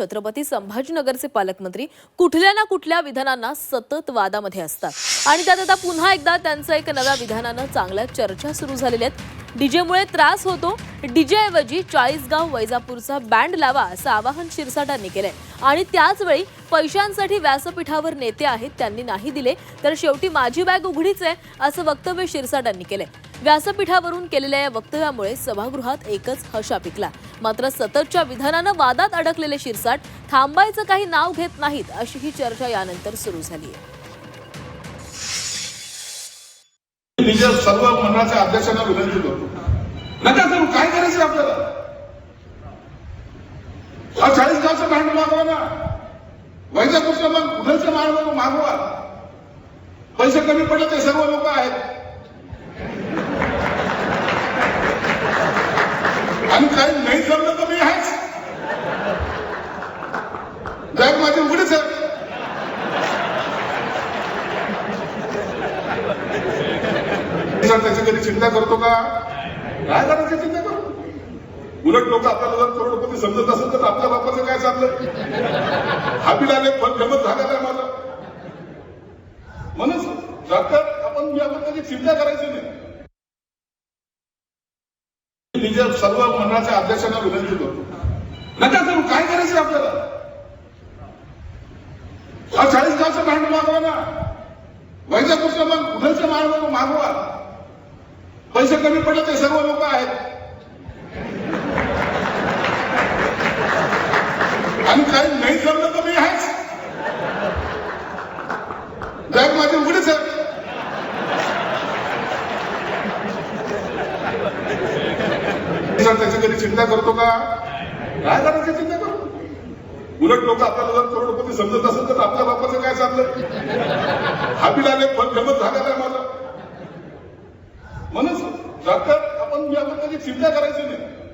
छत्रपती संभाजीनगरचे पालकमंत्री कुठल्या ना कुठल्या विधानांना सतत वादामध्ये असतात. आणि त्यात आता पुन्हा एकदा त्यांचं एक नव्या विधानानं चांगल्या चर्चा सुरू झालेल्या आहेत. डीजेमुळे त्रास होतो. डीजेऐवजी चाळीसगाव वैजापूरचा बँड लावा असं आवाहन शिरसाटांनी केलंय. आणि त्याचवेळी पैशांसाठी व्यासपीठावर नेते आहेत त्यांनी नाही दिले तर शेवटी माझी बॅग उघडीच आहे असं वक्तव्य शिरसाटांनी केलंय. व्यासपीठावरून केलेल्या या वक्तव्यामुळे सभागृहात एकच हशा पिकला. मात्र सततच्या विधानानं वादात अडकलेले शिरसाट थांबायचं काही नाव घेत नाहीत अशी ही चर्चा यानंतर सुरू झाली आहे मी सर्व मंडळाच्या अध्यक्षांना विनंती करतो. नका करू काय करायचं आपल्याला? हा चाळीस गावचं भांड मागवा ना. वैजापूरचं मग कुठलचं मागवा मागवा. पैसे कमी पडले ते सर्व लोक आहेत. आणि काही नाही जमलं तर मी आहेच. बॅग माझी उघडीच आहे. सर त्याची कधी चिंता करतो का? काय करायची चिंता करतो. उलट लोक आपल्याला जर करोडपती समजत असेल तर आपल्या बापाचं काय चाललं हाबी लागले पण गमत झाला काय माझा? म्हणून सरकार आपण याबद्दल चिंता करायची नाही. मी जर सर्व मंडळाच्या अध्यक्षांना विनंती करतो. नका करू काय करायचं आपल्याला? हा चाळीस गावचं भांड मागवा ना. वैजापूरचं मग कुठलचं मागवा मागवा. पैसे कमी पडले ते सर्व लोक आहेत. आणि काही नाही जमलं तर मी आहेच. बॅग माझे उघडीच आहे. सर त्याची कधी चिंता करतो का? काय करायची चिंता करतो उलट लोक आपल्याला जर करोडपती समजत असेल तर आपल्या बापाचं काय चाललं हापी लागले पण गमत झाला काय मला म्हणून सरकार आपण कधी चिंता करायची नाही.